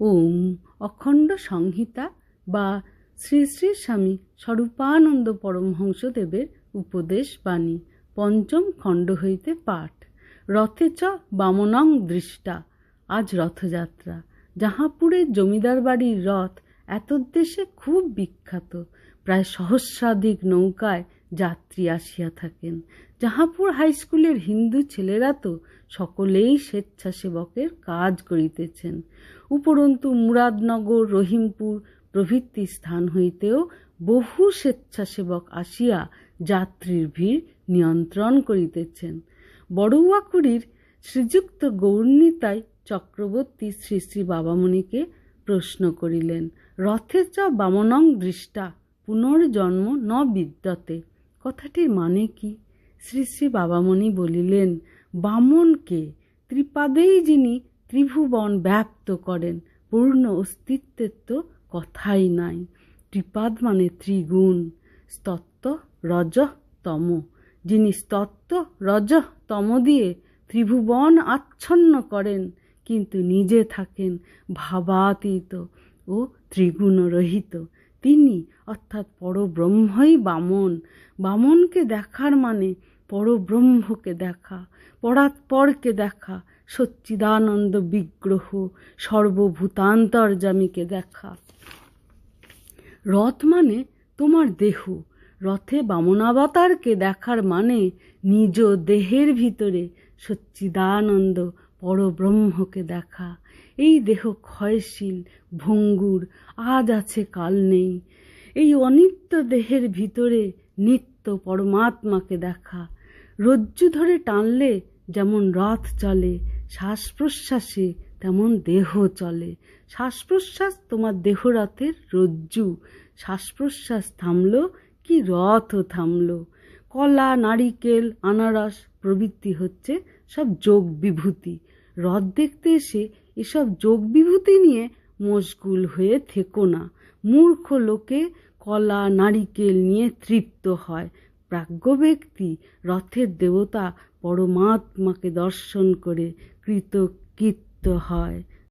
ওম অখণ্ড সংহিতা বা শ্রী শ্রী স্বামী স্বরূপানন্দ পরমহংসদেবের উপদেশ বাণী, পঞ্চম খণ্ড হইতে পাঠ। রথে চ বামনং দৃষ্টা, আজ রথযাত্রা। জাহাপুরের জমিদার বাড়ির রথ এতদ্দেশে খুব বিখ্যাত। প্রায় সহস্রাধিক নৌকায় যাত্রী আসিয়া থাকেন। জাহাপুর হাইস্কুলের হিন্দু ছেলেরা তো সকলেই স্বেচ্ছাসেবকের কাজ করিতেছেন। উপরন্তু মুরাদনগর, রহিমপুর প্রভৃতি স্থান হইতেও বহু স্বেচ্ছাসেবক আসিয়া যাত্রীর ভিড় নিয়ন্ত্রণ করিতেছেন। বড়ুয়াকুড়ির শ্রীযুক্ত গৌরনীতাই চক্রবর্তী শ্রী শ্রী বাবামণিকে প্রশ্ন করিলেন রথে চ বামনং দৃষ্টা, পুনর্জন্ম ন বিদ্যতে। কথাটির মানে কি? শ্রী শ্রী বাবামণি বলিলেন, বামনকে, ত্রিপাদেই যিনি ত্রিভুবন ব্যাপ্ত করেন, পূর্ণ অস্তিত্বের তো কথাই নাই। ত্রিপাদ মানে ত্রিগুণ, স্তত্ব রজ তম। যিনি স্তত্ব রজ তম দিয়ে ত্রিভুবন আচ্ছন্ন করেন কিন্তু নিজে থাকেন ভাবাতীত ও ত্রিগুণরহিত। তিনি অর্থাৎ পরব্রহ্মই বামন। বামনকে দেখার মানে পরব্রহ্মকে দেখা, পরাৎপরকে দেখা, সচ্চিদানন্দ বিগ্রহ, সর্বভূতান্তর্যামীকে দেখা। রথ মানে তোমার দেহ। রথে বামনাবতারকে দেখার মানে নিজ দেহের ভিতরে সচ্চিদানন্দ পরব্রহ্মকে দেখা। এই দেহ ক্ষয়শীল, ভঙ্গুর, আজ আছে কাল নেই। এই অনিত্য দেহের ভিতরে নিত্য পরমাত্মাকে দেখা। রজ্জু ধরে টানলে যেমন রথ চলে শ্বাস প্রশ্বাসে তেমন দেহ চলে। শ্বাস প্রশ্বাস তোমার দেহরথের রজ্জু শ্বাস প্রশ্বাস থামলো কি রথও থামলো। কলা, নারিকেল, আনারস প্রবৃত্তি হচ্ছে সব যোগ বিভূতি। রথ দেখতে এসে এসব যোগ বিভূতি নিয়ে মশগুল হয়ে থেকো না। মূর্খ লোকে কলা, নারিকেল নিয়ে তৃপ্ত হয়। প্রাজ্ঞ ব্যক্তি, রথের দেবতা, পরমাত্মাকে দর্শন করে কৃতকৃত্য হয়।